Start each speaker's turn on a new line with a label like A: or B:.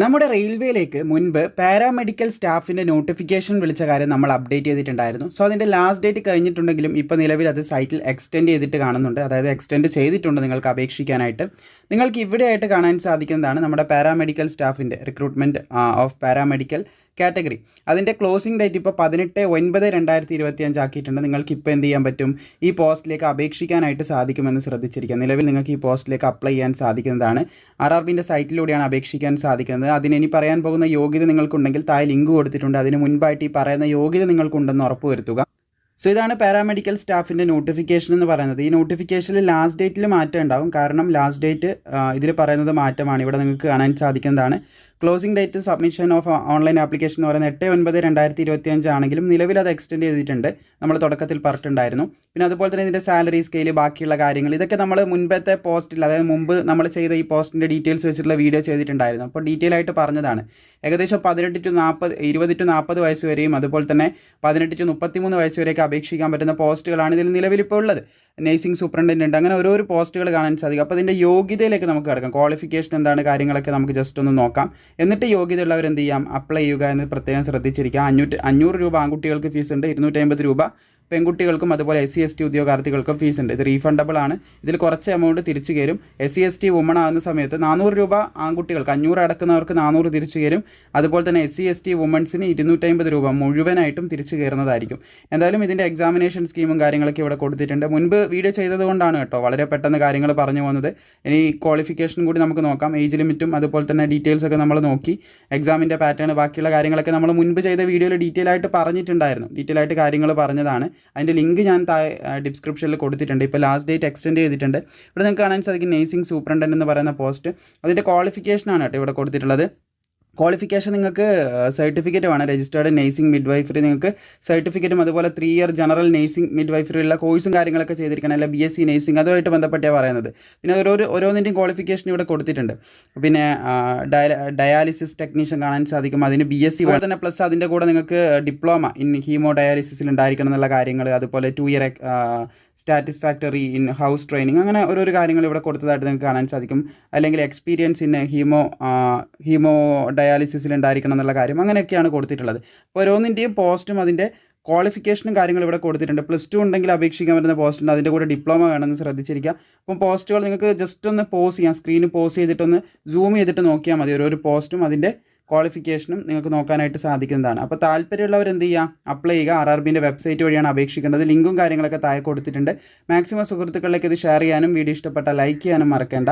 A: നമ്മുടെ റെയിൽവേയിലേക്ക് മുൻപ് paramedical സ്റ്റാഫിന്റെ notification വിളിച്ച കാര്യം നമ്മൾ അപ്ഡേറ്റ് ചെയ്തിട്ടുണ്ടായിരുന്നു. സോ അതിന്റെ ലാസ്റ്റ് ഡേറ്റ് കഴിഞ്ഞിട്ടുണ്ടെങ്കിലും ഇപ്പോൾ നിലവിൽ അത് സൈറ്റിൽ എക്സ്റ്റെൻഡ് ചെയ്തിട്ട് കാണുന്നുണ്ട്. അതായത് എക്സ്റ്റെൻഡ് ചെയ്തിട്ടുണ്ട് നിങ്ങൾക്ക് അപേക്ഷിക്കാനായിട്ട്. നിങ്ങൾക്ക് ഇവിടെയായിട്ട് കാണാൻ സാധിക്കുന്നതാണ് നമ്മുടെ പാരാമെഡിക്കൽ സ്റ്റാഫിന്റെ റിക്രൂട്ട്മെന്റ് ഓഫ് പാരാമെഡിക്കൽ കാറ്റഗറി അതിന്റെ ക്ലോസിംഗ് ഡേറ്റ് ഇപ്പോൾ പതിനെട്ട് ഒൻപത് രണ്ടായിരത്തി ഇരുപത്തി അഞ്ച് ആക്കിയിട്ടുണ്ട്. നിങ്ങൾക്ക് ഇപ്പോൾ എന്ത് ചെയ്യാൻ പറ്റും? ഈ പോസ്റ്റിലേക്ക് അപേക്ഷിക്കാനായിട്ട് സാധിക്കുമെന്ന് ശ്രദ്ധിച്ചിരിക്കുക. നിലവിൽ നിങ്ങൾക്ക് ഈ പോസ്റ്റിലേക്ക് അപ്ലൈ ചെയ്യാൻ സാധിക്കുന്നതാണ്. ആർ ആർ ബിന്റെ സൈറ്റിലൂടെയാണ് അപേക്ഷിക്കാൻ സാധിക്കുന്നത്. അതിന് പറയാൻ പോകുന്ന യോഗ്യത നിങ്ങൾക്കുണ്ടെങ്കിൽ താഴെ ലിങ്ക് കൊടുത്തിട്ടുണ്ട്. അതിന് മുൻപായിട്ട് ഈ പറയുന്ന യോഗ്യത നിങ്ങൾക്കുണ്ടെന്ന് ഉറപ്പുവരുത്തുക. സോ ഇതാണ് പാരാമെഡിക്കൽ സ്റ്റാഫിന്റെ നോട്ടിഫിക്കേഷൻ എന്ന് പറയുന്നത്. ഈ നോട്ടിഫിക്കേഷനിൽ ലാസ്റ്റ് ഡേറ്റിൽ മാറ്റം ഉണ്ടാവും. കാരണം ലാസ്റ്റ് ഡേറ്റ് ഇതിൽ പറയുന്നത് മാറ്റമാണ്. ഇവിടെ നിങ്ങൾക്ക് കാണാൻ സാധിക്കുന്നതാണ്. Closing date submission of online application എന്ന് പറയുന്നത് എട്ട് ഒൻപത് രണ്ടായിരത്തി ഇരുപത്തി അഞ്ചാണെങ്കിലും നിലവിൽ അത് എക്സ്റ്റെൻഡ് ചെയ്തിട്ടുണ്ട്. നമ്മൾ തുടക്കത്തിൽ പറഞ്ഞിട്ടുണ്ടായിരുന്നു. പിന്നെ അതുപോലെ തന്നെ ഇതിന്റെ സാലറി സ്കെയിൽ ബാക്കിയുള്ള കാര്യങ്ങൾ ഇതൊക്കെ നമ്മൾ മുൻപത്തെ പോസ്റ്റിൽ അതായത് മുമ്പ് നമ്മൾ ചെയ്ത ഈ പോസ്റ്റിന്റെ ഡീറ്റെയിൽസ് വെച്ചിട്ടുള്ള വീഡിയോ ചെയ്തിട്ടുണ്ടായിരുന്നു. അപ്പോൾ ഡീറ്റെയിൽ ആയിട്ട് പറഞ്ഞതാണ്. ഏകദേശം പതിനെട്ട് ടു നാൽപ്പത് ഇരുപത് ടു നാൽപ്പത് വയസ്സ് വരെയും അതുപോലെ തന്നെ പതിനെട്ട് ടു മുപ്പത്തിമൂന്ന് വയസ്സ് വരെയൊക്കെ അപേക്ഷിക്കാൻ പറ്റുന്ന പോസ്റ്റുകളാണ് ഇതിൽ നിലവിലിപ്പോൾ ഉള്ളത്. നേഴ്സിംഗ് സൂപ്രണ്ടന്റ് അങ്ങനെ ഓരോരോ പോസ്റ്റുകൾ കാണാൻ സാധിക്കും. അപ്പോൾ ഇതിന്റെ യോഗ്യതയിലേക്ക് നമുക്ക് കിടക്കാം. ക്വാളിഫിക്കേഷൻ എന്താണ് കാര്യങ്ങളൊക്കെ നമുക്ക് ജസ്റ്റ് ഒന്ന് നോക്കാം. എന്നിട്ട് യോഗ്യതയുള്ളവർ എന്ത് ചെയ്യാം? അപ്ലൈ ചെയ്യുക എന്ന് പ്രത്യേകം ശ്രദ്ധിച്ചിരിക്കുക. അഞ്ഞൂറ്റി അഞ്ഞൂറ് രൂപ ആൺകുട്ടികൾക്ക് ഫീസ് ഉണ്ട്. ഇരുന്നൂറ്റി രൂപ പെൺകുട്ടികൾക്കും അതുപോലെ എസ് സി എസ് ടി ഉദ്യോഗാർത്ഥികൾക്കും ഫീസ് ഉണ്ട്. ഇത് റീഫണ്ടബിൾ ആണ്. ഇതിൽ കുറച്ച് എമൗണ്ട് തിരിച്ചു കയറും S C S T woman ആകുന്ന സമയത്ത് നാനൂറ് രൂപ ആൺകുട്ടികൾക്ക് അഞ്ഞൂറ് അടക്കുന്നവർക്ക് നാനൂറ് തിരിച്ചു കയറും അതുപോലെ തന്നെ എസ് സി എസ് ടി വുമൺസിന് ഇരുന്നൂറ്റമ്പത് രൂപ മുഴുവനായിട്ടും തിരിച്ചു കയറുന്നതായിരിക്കും. എന്തായാലും ഇതിന്റെ എക്സാമിനേഷൻ സ്കീമും കാര്യങ്ങളൊക്കെ ഇവിടെ കൊടുത്തിട്ടുണ്ട്. മുൻപ് വീഡിയോ ചെയ്തതുകൊണ്ടാണ് കേട്ടോ വളരെ പെട്ടെന്ന് കാര്യങ്ങൾ പറഞ്ഞു പോകുന്നത്. ഇനി ക്വാളിഫിക്കേഷൻ കൂടി നമുക്ക് നോക്കാം. ഏജ് ലിമിറ്റും അതുപോലെ തന്നെ ഡീറ്റെയിൽസ് ഒക്കെ നമ്മൾ നോക്കി. എക്സാമിന്റെ പാറ്റേൺ ബാക്കിയുള്ള കാര്യങ്ങളൊക്കെ നമ്മൾ മുൻപ് ചെയ്ത വീഡിയോയിൽ ഡീറ്റെയിൽ ആയിട്ട് പറഞ്ഞിട്ടുണ്ടായിരുന്നു. ഡീറ്റെയിൽ ആയിട്ട് കാര്യങ്ങൾ പറഞ്ഞതാണ്. അതിന്റെ ലിങ്ക് ഞാൻ താഴെ ഡിസ്ക്രിപ്ഷനിൽ കൊടുത്തിട്ടുണ്ട്. ഇപ്പോൾ ലാസ്റ്റ് ഡേറ്റ് എക്സ്റ്റെൻഡ് ചെയ്തിട്ടുണ്ട്. ഇവിടെ നിങ്ങൾക്ക് കാണാൻ സാധിക്കും നേഴ്സിംഗ് സൂപ്രണ്ടന്റ് എന്ന് പറയുന്ന പോസ്റ്റ് അതിന്റെ ക്വാളിഫിക്കേഷനാണ് കേട്ടോ ഇവിടെ കൊടുത്തിട്ടുള്ളത്. ക്വാളിഫിക്കേഷൻ നിങ്ങൾക്ക് സർട്ടിഫിക്കറ്റ് വേണം. രജിസ്റ്റേർഡ് നേഴ്സിംഗ് മിഡ് വൈഫറി നിങ്ങൾക്ക് സർട്ടിഫിക്കറ്റും അതുപോലെ ത്രീ ഇയർ ജനറൽ നേഴ്സിംഗ് മിഡ് വൈഫറിയുള്ള കോഴ്സും കാര്യങ്ങളൊക്കെ ചെയ്തിരിക്കണം. അല്ല ബി എസ് സി നേഴ്സിംഗ് അതുമായിട്ട് ബന്ധപ്പെട്ടാണ് പറയുന്നത്. പിന്നെ ഓരോ ഓരോന്നിന്റെയും ക്വാളിഫിക്കേഷൻ ഇവിടെ കൊടുത്തിട്ടുണ്ട്. പിന്നെ ഡയാലിസിസ് ടെക്നീഷ്യൻ കാണാൻ സാധിക്കും. അതിന് ബി എസ് സി പോലെ തന്നെ പ്ലസ് അതിന്റെ കൂടെ നിങ്ങൾക്ക് ഡിപ്ലോമ ഇൻ ഹീമോ ഡയാലിസിസിൽ ഉണ്ടായിരിക്കണം എന്നുള്ള കാര്യങ്ങൾ അതുപോലെ two year satisfactory in house training അങ്ങനെ ഓരോരോ കാര്യങ്ങൾ ഇവിടെ കൊടുത്തതായിട്ട് നിങ്ങൾക്ക് കാണാൻ സാധിക്കും. അല്ലെങ്കിൽ എക്സ്പീരിയൻസ് ഇൻ ഹീമോ ഹീമോ ഡയാലിസിസിൽ ഉണ്ടായിരിക്കണം എന്നുള്ള കാര്യം അങ്ങനെയൊക്കെയാണ് കൊടുത്തിട്ടുള്ളത്. ഓരോന്നിന്റെയും പോസ്റ്റും അതിന്റെ ക്വാളിഫിക്കേഷനും കാര്യങ്ങൾ ഇവിടെ കൊടുത്തിട്ടുണ്ട്. പ്ലസ് ടു ഉണ്ടെങ്കിൽ അപേക്ഷിക്കാൻ പറ്റുന്ന പോസ്റ്റ് ഉണ്ട്. അതിന്റെ കൂടെ ഡിപ്ലോമ വേണമെന്ന് ശ്രദ്ധിച്ചിരിക്കുക. അപ്പം പോസ്റ്റുകൾ നിങ്ങൾക്ക് ജസ്റ്റ് ഒന്ന് പോസ് ചെയ്യാം. സ്ക്രീന് പോസ് ചെയ്തിട്ടൊന്ന് സൂം ചെയ്തിട്ട് നോക്കിയാൽ മതി. ഓരോ പോസ്റ്റും അതിന്റെ ക്വാളിഫിക്കേഷനും നിങ്ങൾക്ക് നോക്കാനായിട്ട് സാധിക്കുന്നതാണ്. അപ്പോൾ താല്പര്യമുള്ളവർ എന്ത് ചെയ്യുക അപ്ലൈ ചെയ്യുക. ആർ ആർ ബിന്റെ വെബ്സൈറ്റ് വഴിയാണ് അപേക്ഷിക്കേണ്ടത് ലിങ്കും കാര്യങ്ങളൊക്കെ താഴെ കൊടുത്തിട്ടുണ്ട്. മാക്സിമം സുഹൃത്തുക്കളിലേക്ക് ഇത് ഷെയർ ചെയ്യാനും വീഡിയോ ഇഷ്ടപ്പെട്ടാൽ ലൈക്ക് ചെയ്യാനും മറക്കേണ്ട.